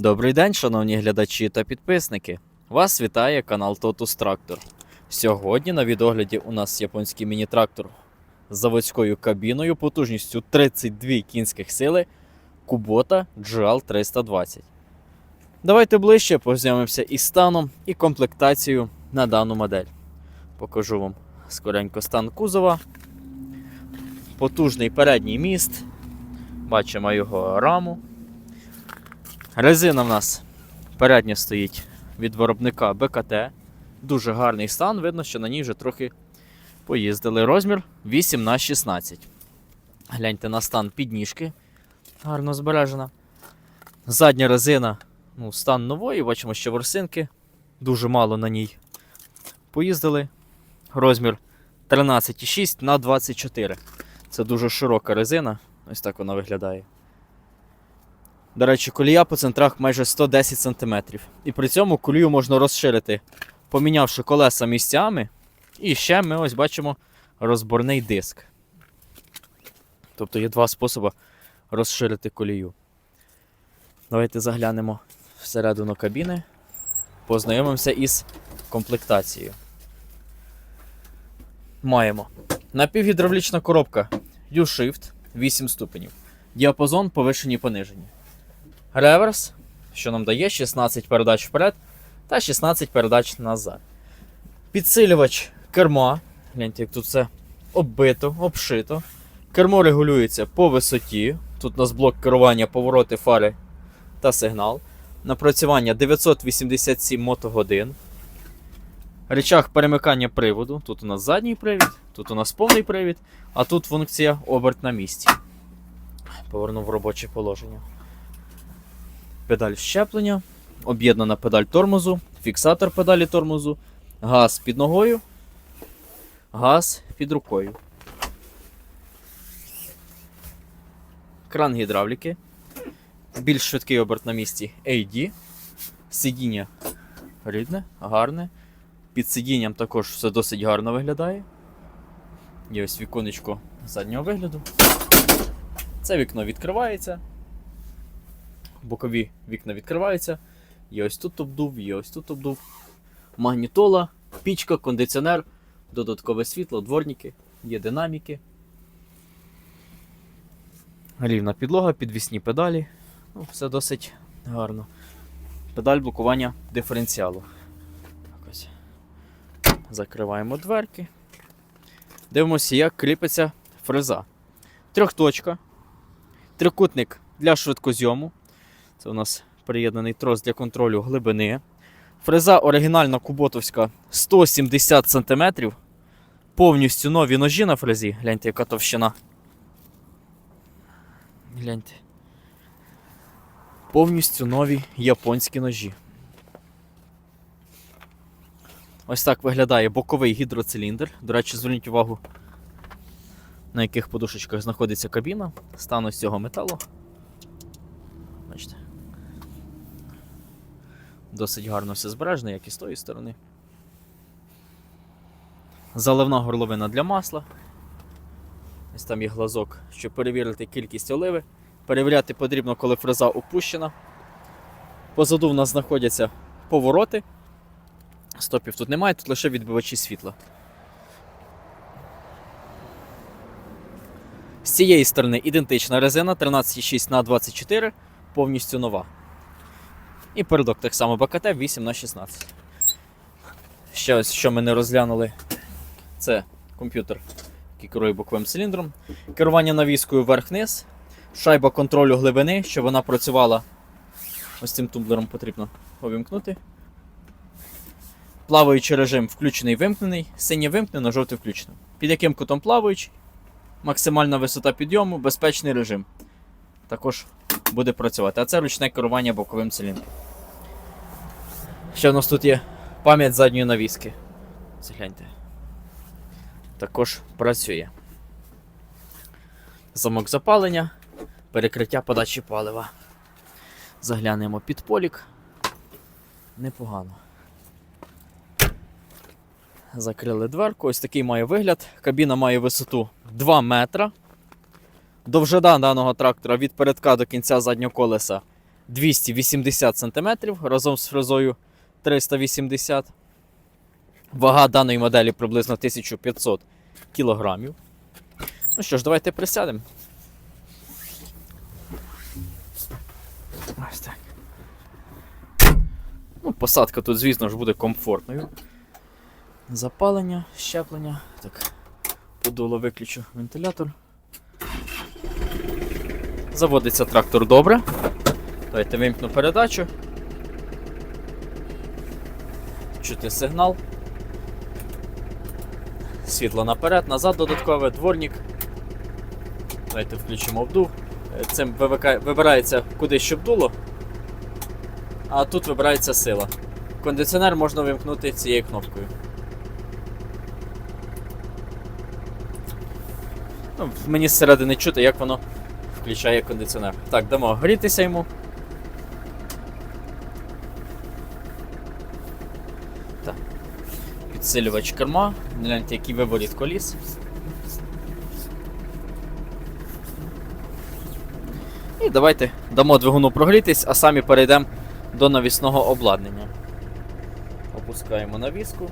Добрий день, шановні глядачі та підписники. Вас вітає канал Totus Tractor. Сьогодні на відогляді у нас японський міні-трактор з заводською кабіною потужністю 32 кінських сили Kubota GL 320. Давайте ближче познайомимося із станом і комплектацією на дану модель. Покажу вам скоренько стан кузова. Потужний передній міст. Бачимо його раму. Резина в нас передня стоїть від виробника БКТ. Дуже гарний стан, видно, що на ній вже трохи поїздили. Розмір 8 на 16 Гляньте на стан підніжки. Гарно збережена. Задня резина, ну, стан нової, бачимо, що ворсинки. Дуже мало на ній. Поїздили. Розмір 13,6 на 24 Це дуже широка резина. Ось так вона виглядає. До речі, колія по центрах майже 110 см. І при цьому колію можна розширити, помінявши колеса місцями. І ще ми ось бачимо розборний диск. Тобто є два способи розширити колію. Давайте заглянемо всередину кабіни, познайомимося із комплектацією. Маємо напівгідравлічна коробка U-Shift 8 ступенів. Діапазон повишені понижені. Реверс, що нам дає 16 передач вперед та 16 передач назад. Підсилювач керма. Гляньте, як тут все оббито, обшито. Кермо регулюється по висоті. Тут у нас блок керування, повороти, фари та сигнал. Напрацювання 987 мотогодин. Речах перемикання приводу. Тут у нас задній привід, тут у нас повний привід, а тут функція оберт на місці. Повернув в робоче положення педаль щеплення, об'єднана педаль тормозу, фіксатор педалі тормозу, газ під ногою, газ під рукою. Кран гідравліки, більш швидкий оберт на місці AD, сидіння рідне, гарне. Під сидінням також все досить гарно виглядає. Є ось віконечко заднього вигляду. Це вікно відкривається бокові вікна відкриваються. Є ось тут обдув, є ось тут обдув. Магнітола, пічка, кондиціонер, додаткове світло, дворники, є динаміки. Рівна підлога, підвісні педалі. Ну, Все досить гарно. Педаль блокування диференціалу. Ось. Закриваємо дверки. Дивимося, як кріпиться фреза. Трьохточка. Трикутник для швидкозйому. Це у нас приєднаний трос для контролю глибини. Фреза оригінальна куботовська 170 см. Повністю нові ножі на фрезі. Гляньте, яка товщина. Гляньте. Повністю нові японські ножі. Ось так виглядає боковий гідроциліндр. До речі, зверніть увагу, на яких подушечках знаходиться кабіна. Стану з цього металу. Бачите. Досить гарно все збережено, як і з тої сторони. Заливна горловина для масла. Ось там є глазок, щоб перевірити кількість оливи. Перевіряти потрібно, коли фреза опущена. Позаду в нас знаходяться повороти. Стопів тут немає, тут лише відбивачі світла. З цієї сторони ідентична резина 13,6 на 24 повністю нова. І передок так само БКТ 8 на 16 Ще ось, що ми не розглянули, це комп'ютер, який керує боковим циліндром. Керування навіскою вверх-вниз, шайба контролю глибини, щоб вона працювала. Ось цим тумблером потрібно увімкнути. Плаваючий режим включений вимкнений, синє вимкнено, жовтий включено. Під яким кутом плаваючий, максимальна висота підйому, безпечний режим. Також буде працювати. А це ручне керування боковим циліндром. Ще в нас тут є пам'ять задньої навіски. Загляньте. Також працює. Замок запалення, перекриття подачі палива. Заглянемо під полік. Непогано. Закрили дверку. Ось такий має вигляд. Кабіна має висоту 2 метра. Довжина даного трактора від передка до кінця заднього колеса 280 см разом з фрезою 380 Вага даної моделі приблизно 1500 кг. Ну що ж, давайте присядемо. Ось так. Ну, посадка тут, звісно ж, буде комфортною. Запалення, щеплення. Так, подуло виключу вентилятор. Заводиться трактор добре. Давайте вимкну передачу. Чути сигнал. Світло наперед, назад додаткове, дворник. Давайте включимо вдув. Е, Цим вибирається куди щоб дуло. А тут вибирається сила. Кондиціонер можна вимкнути цією кнопкою. Ну, мені зсередини чути, як воно включає кондиціонер. Так, дамо грітися йому. Так. Підсилювач керма. Гляньте, який виворіт коліс. І давайте дамо двигуну прогрітись, а самі перейдемо до навісного обладнання. Опускаємо навіску.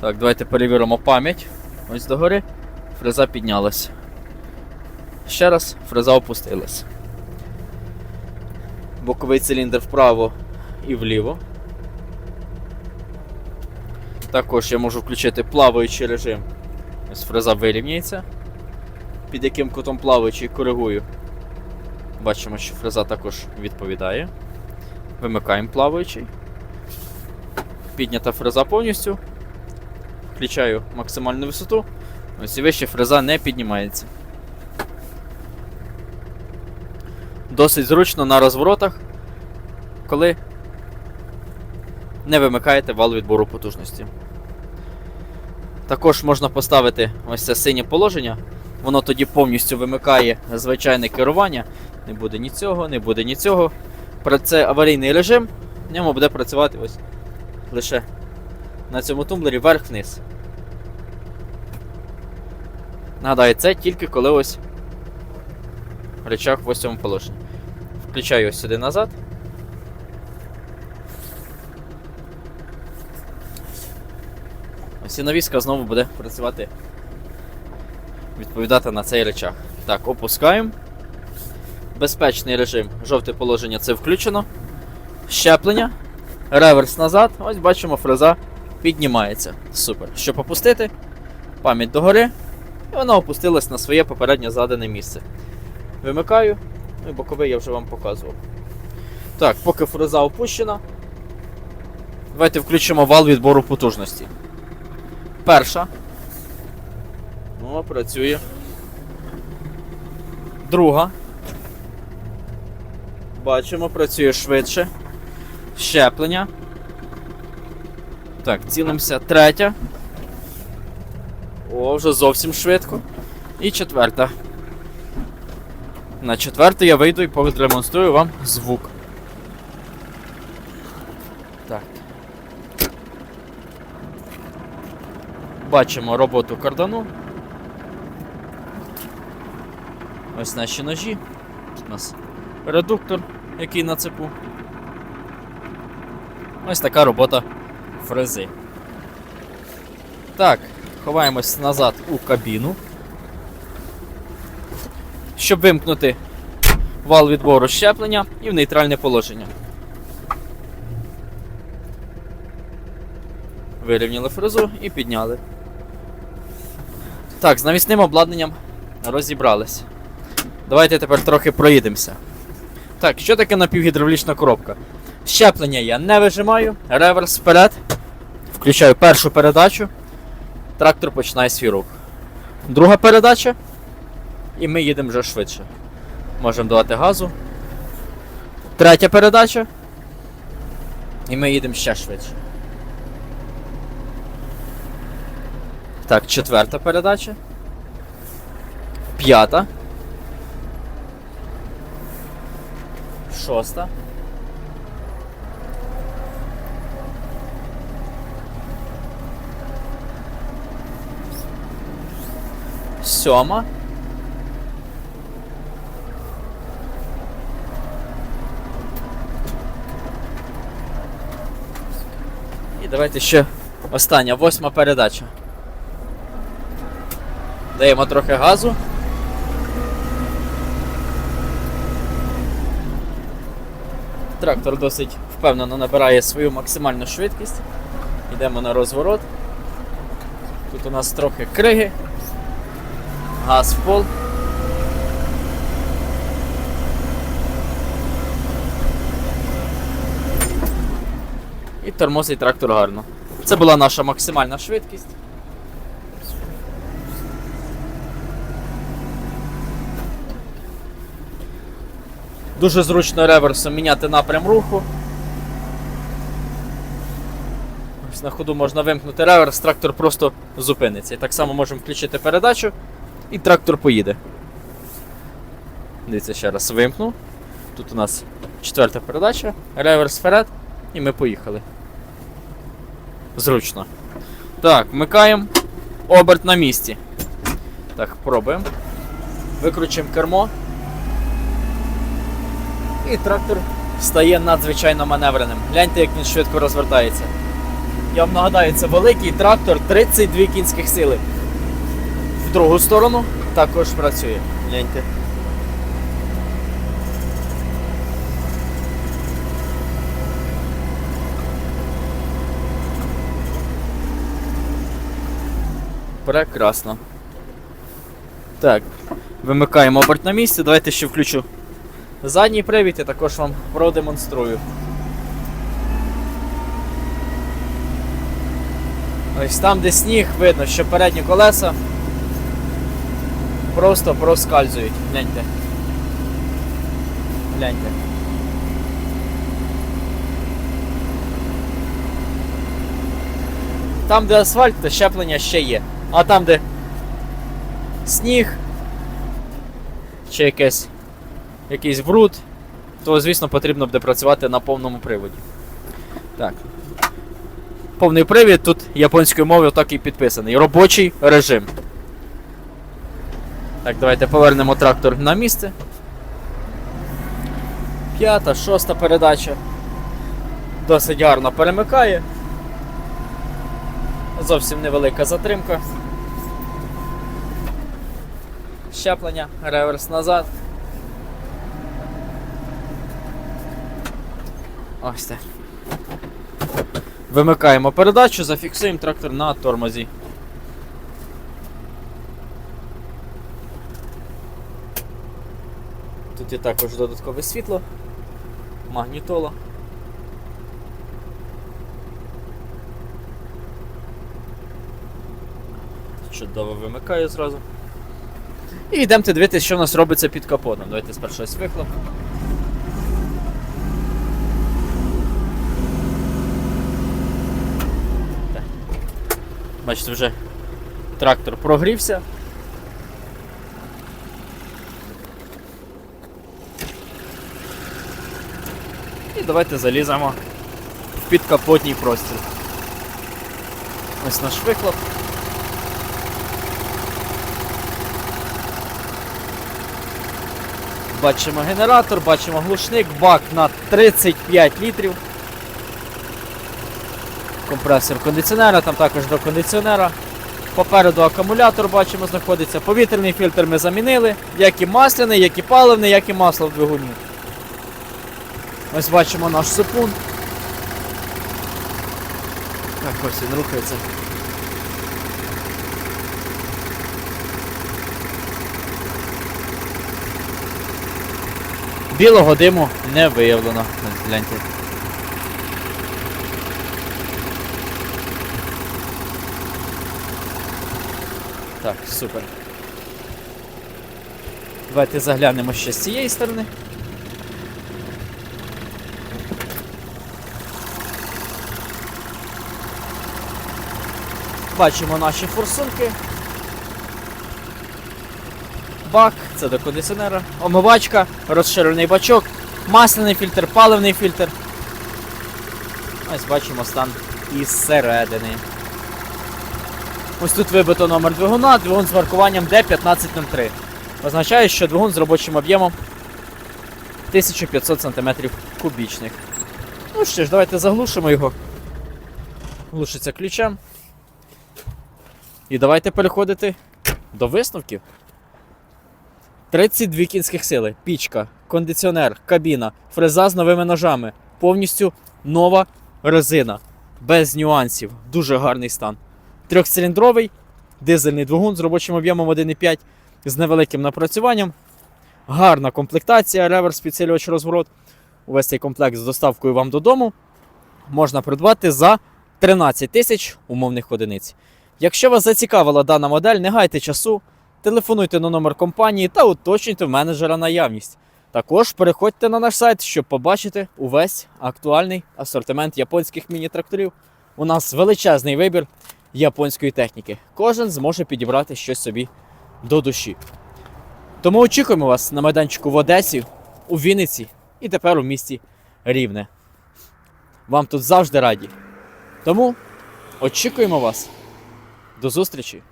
Так, давайте перевіримо пам'ять. Ось догори. Фреза піднялась. Ще раз, фреза опустилась. Боковий циліндр вправо і вліво. Також я можу включити плаваючий режим. Ось фреза вирівняється. Під яким кутом плаваючий коригую. Бачимо, що фреза також відповідає. Вимикаємо плаваючий. Піднята фреза повністю. Включаю максимальну висоту. Ось і вище фреза не піднімається. Досить зручно на розворотах, коли не вимикаєте вал відбору потужності. Також можна поставити ось це синє положення. Воно тоді повністю вимикає звичайне керування. Не буде ні цього, не буде ні цього. Це аварійний режим. В ньому буде працювати ось лише на цьому тумблері вверх-вниз. Нагадаю, це тільки коли ось речах в ось цьому положенні. Включаю ось сюди назад. І знову буде працювати, відповідати на цей речах. Так, опускаємо. Безпечний режим, жовте положення це включено. Щеплення. Реверс назад. Ось бачимо, фреза піднімається. Супер. Щоб опустити, пам'ять догори. І вона опустилась на своє попередньо задане місце. Вимикаю. Ну і боковий я вже вам показував. Так, поки фреза опущена. Давайте включимо вал відбору потужності. Перша. О, працює. Друга. Бачимо, працює швидше. Щеплення. Так, цілимося. Третя. О, вже зовсім швидко. І четверта. На четверту я вийду і продемонструю вам звук. Так. Бачимо роботу кардану. Ось наші ножі. У нас редуктор, який на цепу. Ось така робота фрези. Так, ховаємось назад у кабіну. Щоб вимкнути вал відбору щеплення і в нейтральне положення. Вирівняли фрезу і підняли. Так, з навісним обладнанням розібрались. Давайте тепер трохи проїдемося. Так, що таке напівгідравлічна коробка? Щеплення я не вижимаю, реверс вперед. Включаю першу передачу. Трактор починає свій рух. Друга передача. І ми їдемо вже швидше. Можемо давати газу. Третя передача. І ми їдемо ще швидше. Так, четверта передача. П'ята. Шоста. Сьома. Давайте ще остання, восьма передача. Даємо трохи газу. Трактор досить впевнено набирає свою максимальну швидкість. Йдемо на розворот. Тут у нас трохи криги. Газ в пол. І тормозить трактор гарно. Це була наша максимальна швидкість. Дуже зручно реверсом міняти напрям руху. Ось на ходу можна вимкнути реверс, трактор просто зупиниться. І так само можемо включити передачу, і трактор поїде. Дивіться ще раз, вимкнув. Тут у нас четверта передача, реверс вперед, і ми поїхали. Зручно. Так, вмикаємо. Оберт на місці. Так, пробуємо. Викручуємо кермо. І трактор стає надзвичайно маневреним. Гляньте, як він швидко розвертається. Я вам нагадаю, це великий трактор 32 кінських сили. В другу сторону також працює. Гляньте. Прекрасно. Так, вимикаємо оберт на місці. Давайте ще включу задній привід і також вам продемонструю. Ось там, де сніг, видно, що передні колеса просто проскальзують. Гляньте. Гляньте. Там, де асфальт, то щеплення ще є. А там, де сніг, чи якесь, якийсь бруд, то, звісно, потрібно буде працювати на повному приводі. Так. Повний привід тут японською мовою так і підписаний. Робочий режим. Так, давайте повернемо трактор на місце. П'ята, шоста передача. Досить гарно перемикає. Зовсім невелика затримка. Щеплення, реверс назад. Ось так. Вимикаємо передачу, зафіксуємо трактор на тормозі. Тут є також додаткове світло, магнітола. Чудово вимикаю зразу. І йдемо дивитися, що в нас робиться під капотом. Давайте спершу ось вихлоп. Бачите, вже трактор прогрівся. І давайте заліземо в підкапотній простір. Ось наш вихлоп. Бачимо генератор, бачимо глушник, бак на 35 літрів. Компресор кондиціонера, там також до кондиціонера. Попереду акумулятор бачимо знаходиться. Повітряний фільтр ми замінили, як і масляний, як і паливний, як і масло в двигуні. Ось бачимо наш сипун. Так, ось він рухається. Білого диму не виявлено. Гляньте. Так, супер. Давайте заглянемо ще з цієї сторони. Бачимо наші форсунки. Бак, це до кондиціонера, омивачка, розширений бачок, масляний фільтр, паливний фільтр. Ось бачимо стан із середини. Ось тут вибито номер двигуна, двигун з маркуванням D1503. Означає, що двигун з робочим об'ємом 1500 см кубічних. Ну що ж, давайте заглушимо його. глушиться ключем. І давайте переходити до висновків. 32 кінських сили, пічка, кондиціонер, кабіна, фреза з новими ножами, повністю нова резина, без нюансів, дуже гарний стан. Трьохциліндровий, дизельний двигун з робочим об'ємом 1,5 з невеликим напрацюванням. Гарна комплектація, реверс, підсилювач розворот. Увесь цей комплект з доставкою вам додому можна придбати за 13 тисяч умовних одиниць. Якщо вас зацікавила дана модель, не гайте часу, телефонуйте на номер компанії та уточнюйте в менеджера наявність. Також переходьте на наш сайт, щоб побачити увесь актуальний асортимент японських міні-тракторів. У нас величезний вибір японської техніки. Кожен зможе підібрати щось собі до душі. Тому очікуємо вас на майданчику в Одесі, у Вінниці і тепер у місті Рівне. Вам тут завжди раді. Тому очікуємо вас. До зустрічі!